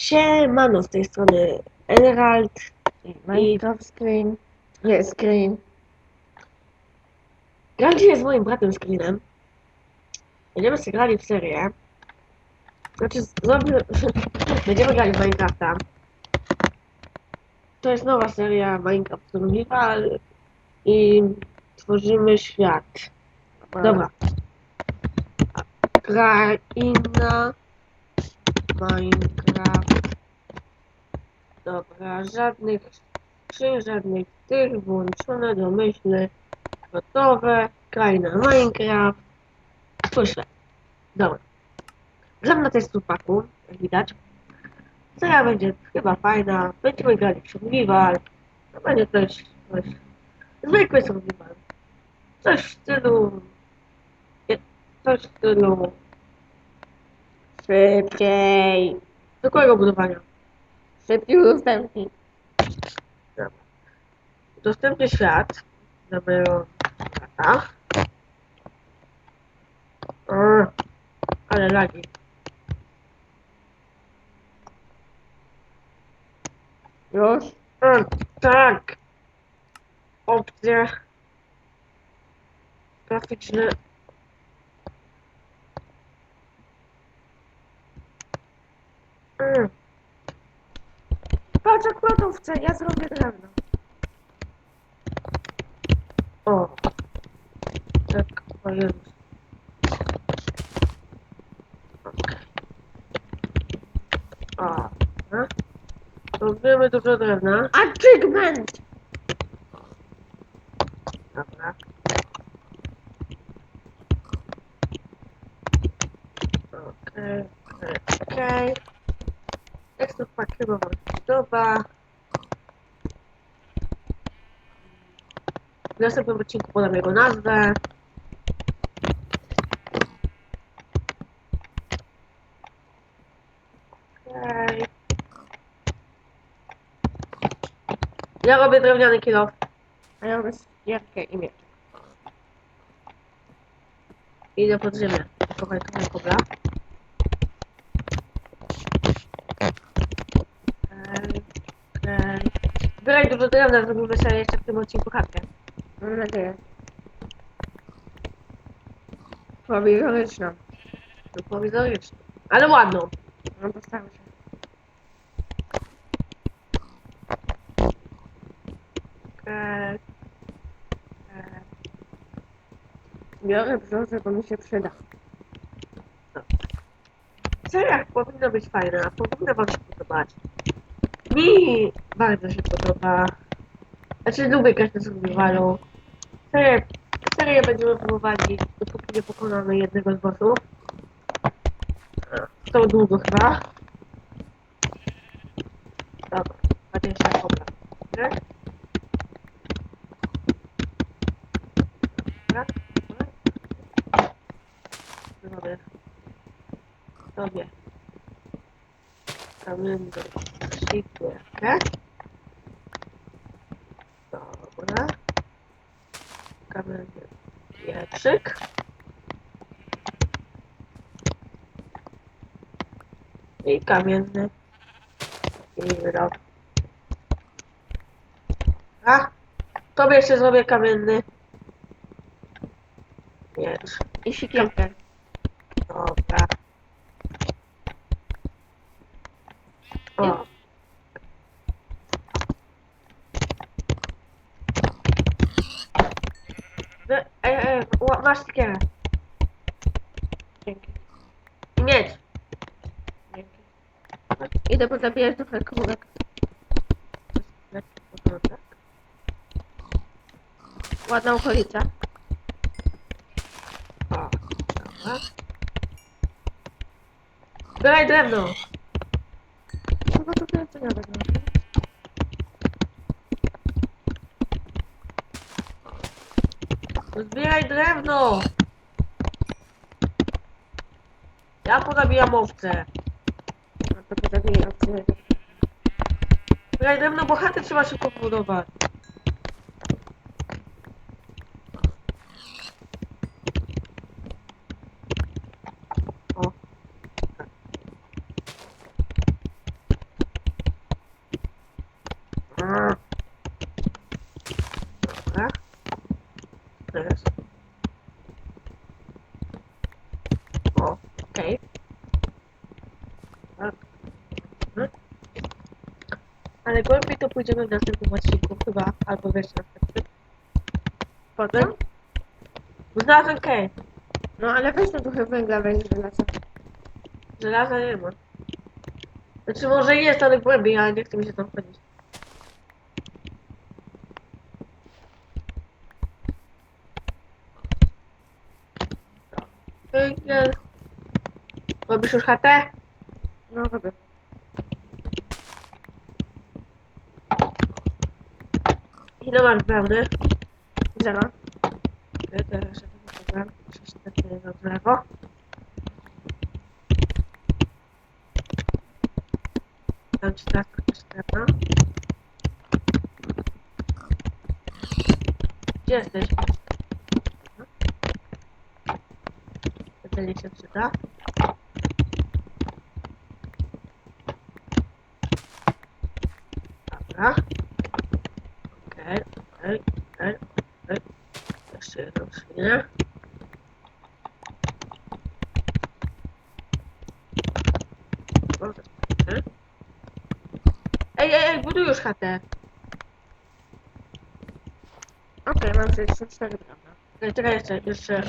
Siemano, z tej strony Emerald i Minecraft screen. Nie, screen. gram dzisiaj z moim bratem Screenem. Będziemy sobie grali w serię. Znaczy, zrobię... będziemy grali w Minecrafta. To jest nowa seria Minecraft Survival i tworzymy świat. Dobra. Kraina Minecraft. Dobra, żadnych skrzyń, żadnych tych, włączone, domyślne, gotowe, kraina Minecraft. Słyszę. Dobra. Gram na testupaku, jak widać. Seria będzie chyba fajna, będziemy grali w survival. To będzie też coś, zwykły survival. Coś w stylu, coś w stylu Szybciej. Zwykłego budowania. Szybciej udostępnij. Dostępny świat dla mojego brata. Brr, Ale lagi. Już? Mm, tak. Opcje graficzne. Jak lodówce, ja zrobię drewno. O. Tak, o Jezus. Okej. O. no. Robimy dużo drewna. Achievement! Dobra. Okej, okej, okej. Tekstur pak chyba wam się podoba. W następnym odcinku podam jego nazwę. Okej. Ja robię drewniany kilo. A ja robię jarkę i miecz. Idę pod ziemię. Kopaj trochę kobla. Okej, okej. Zbieraj dużo drewna, zrobimy sobie jeszcze w tym odcinku chatkę. Mam nadzieję. Prowizoryczna. To prowizoryczne. Ale ładną. No postaram się. Okej. Okej. Biorę brzozę, bo mi się przyda. Seria powinna być fajna, powinna wam się podobać. Mi bardzo się podoba. Znaczy lubię każdy z survivalu. Serię, serię będziemy próbowali, dopóki nie pokonamy jednego z bossów. To długo chyba. Dobra, 20 kobra. Dobra. Dobra. Dobra. Sobie. Kamienny szykierkę. Dobra. Kamienny pieprzyk. I kamienny wirok. A, tobie jeszcze zrobię kamienny miecz. I siekierkę. Dobra. O. Wy- Ej, ej, ła- masz siekierę. Dzięki. I miecz. Dzięki. Idę pozabijać trochę krówek. Ładna okolica. O, dobra. Zbieraj drewno. Chyba to więcej nie. Zbieraj drewno. Ja pozabijam owce. Zabij akcję. Ja idę mną, bo chatę trzeba szybko budować. O. głębiej to pójdziemy w następnym odcinku chyba, albo wiesz następnym. Potem? Bo znalazłem cave. No ale weź tam trochę węgla, weź żelaza. Żelaza nie ma. Znaczy może jest, ale głębiej, ale nie chce mi się tam wchodzić. Węgiel. Robisz już chatę? No robię. Masz wełny? Zero. Ja teraz się pokażę. Prześlepię do lewo. Dam ci tak prześlepę. Gdzie jesteś? Jedzenie się przyda. Dobra. Okej, okej, okej, okej. Jedną świnię. O, zobaczmy. Ej, ej, ej, buduj już chatę. Okej, mam 64 prawda? Ej, Czekaj jeszcze, jeszcze.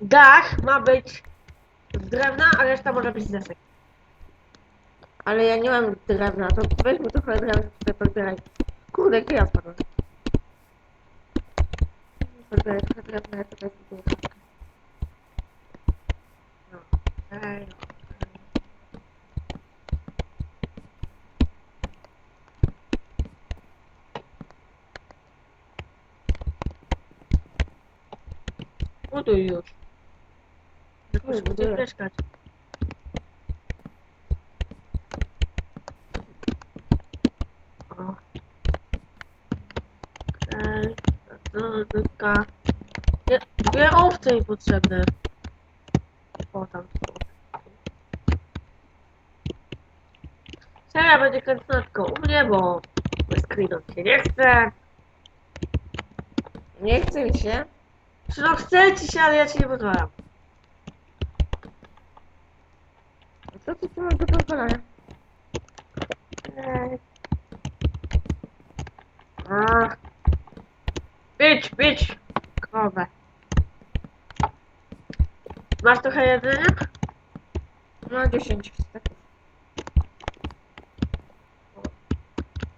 Dach ma być z drewna, a reszta może być z desek. Ale ja nie mam drewna, to weźmy trochę drewna tutaj pozbieraj. Kurde, gdzie ja spadłem? Pozbieraj trochę drewna, ja tutaj zbuduję chatkę. No, okej, okej. Buduj już. Już Już buduję. gdzie mieszkać. O. Okej, okay. Dwie, dwie owce mi potrzebne. O, tam są. Seria będzie tylko u mnie, bo bez screenów się nie chce. Nie chce mi się. Czy no chce ci się, ale ja ci nie pozwalam. Co ty tu masz do pozwolenia? Ach. Bić, bić! Krowę. Masz trochę jedzenia? No 10 staków.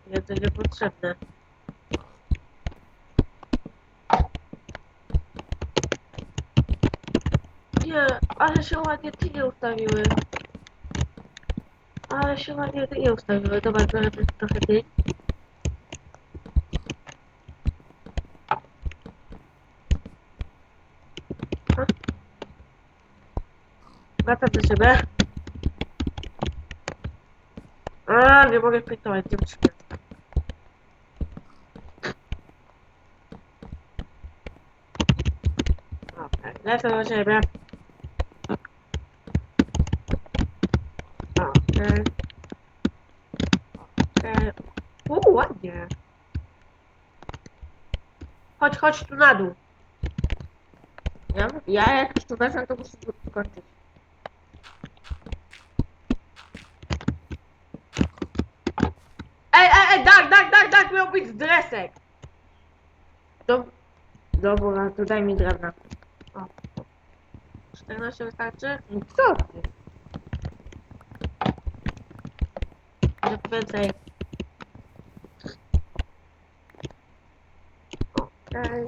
Jedzenie potrzebne. Nie, ale się ładnie ty nie ustawiły. Ale się ładnie ty nie ustawiły. Dobra, biorę trochę ty. Wracam do siebie. A, nie mogę pintować, nie muszę. Okej, lecę do siebie. Okej. Okej. Uuu, ładnie. Chodź, chodź tu na dół. Ja, ja jak już tu to muszę tu skończyć. Ej, tak, tak, tak, tak, miał być z dresek. To... Dobra, to daj mi drewna. 14 wystarczy? No co ty? Może więcej. Okej.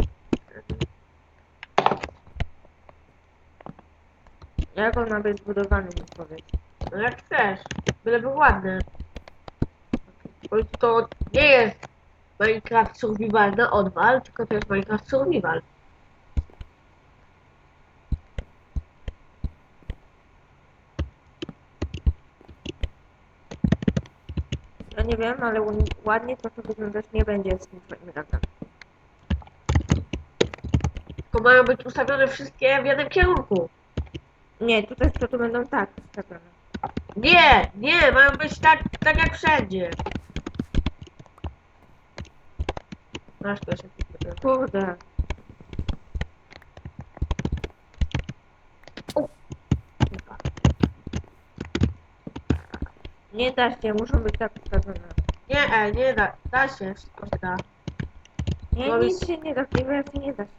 Jak on ma być zbudowany, mi powiedz. No jak chcesz. Byle był ładny. To nie jest Minecraft Survival na odwal, tylko to jest Minecraft Survival. Ja nie wiem, ale ładnie to, to wyglądać nie będzie z tym twoim drewnem. Tylko mają być ustawione wszystkie w jednym kierunku. Nie, tutaj to tu będą tak ustawione. Nie, nie, mają być tak, tak jak wszędzie. Masz to się Kurde. Nie da się, muszą być tak ustawione. Nie, e, nie da, da się, wszystko się da. Nie, No nic się nie da, w tej wersji nie da się.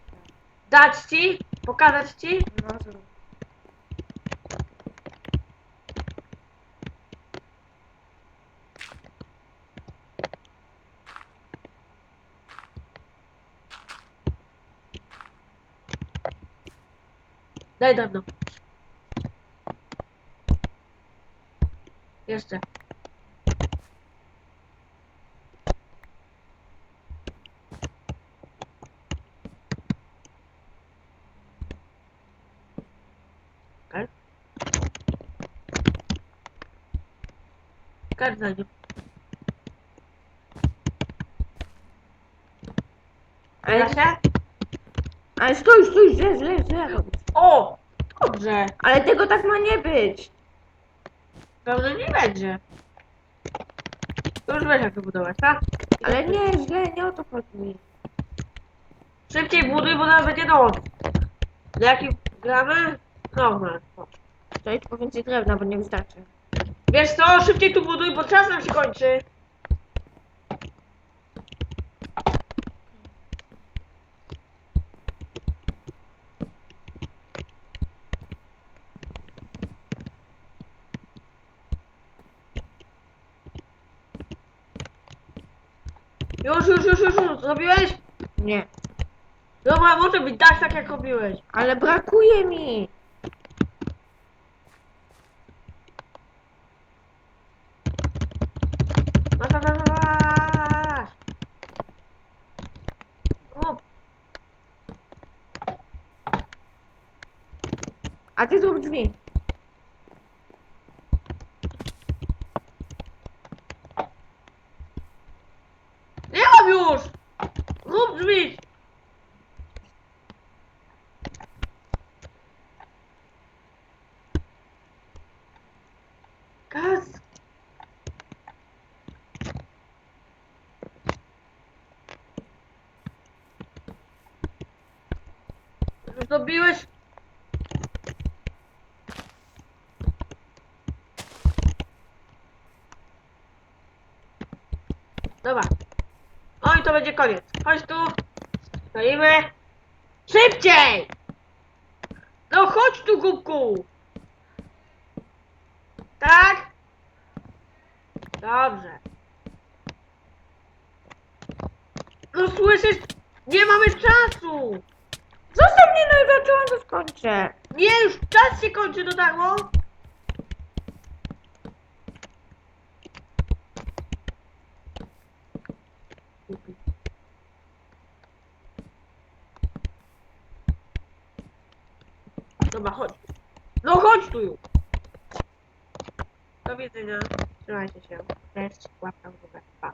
Dać ci? Pokazać ci? No, zrób. Daj dawno. Jeszcze. Znajdzie. Ale, się? ale stój, stój, źle, źle, źle robisz. O! Dobrze. Ale tego tak ma nie być. Pewno nie będzie. To już wiesz jak to budować, tak? Ale nie, źle, nie o to chodzi. Szybciej buduj, bo nawet będzie noc. Do jakiej gramy? Normal. Idź po więcej drewna, bo nie wystarczy. Wiesz co, szybciej tu buduj, bo czas nam się kończy. Już, już, już, już, już, zrobiłeś? Nie. Dobra, może być tak, tak jak robiłeś. Ale brakuje mi. A ty zrób drzwi. Nie mam już! Rób drzwi! Gaz! Już dobiłeś? Dobra. To będzie koniec. Chodź tu. Stoimy. Szybciej! No chodź tu, głupku! Tak? Dobrze. No słyszysz? Nie mamy czasu! Zostaw mnie, no i zacząłem, to skończę. Nie, już czas się kończy do Dobra, chodź. No chodź tu już. Do widzenia. Trzymajcie się. Cześć. Łapka w górę. Pa.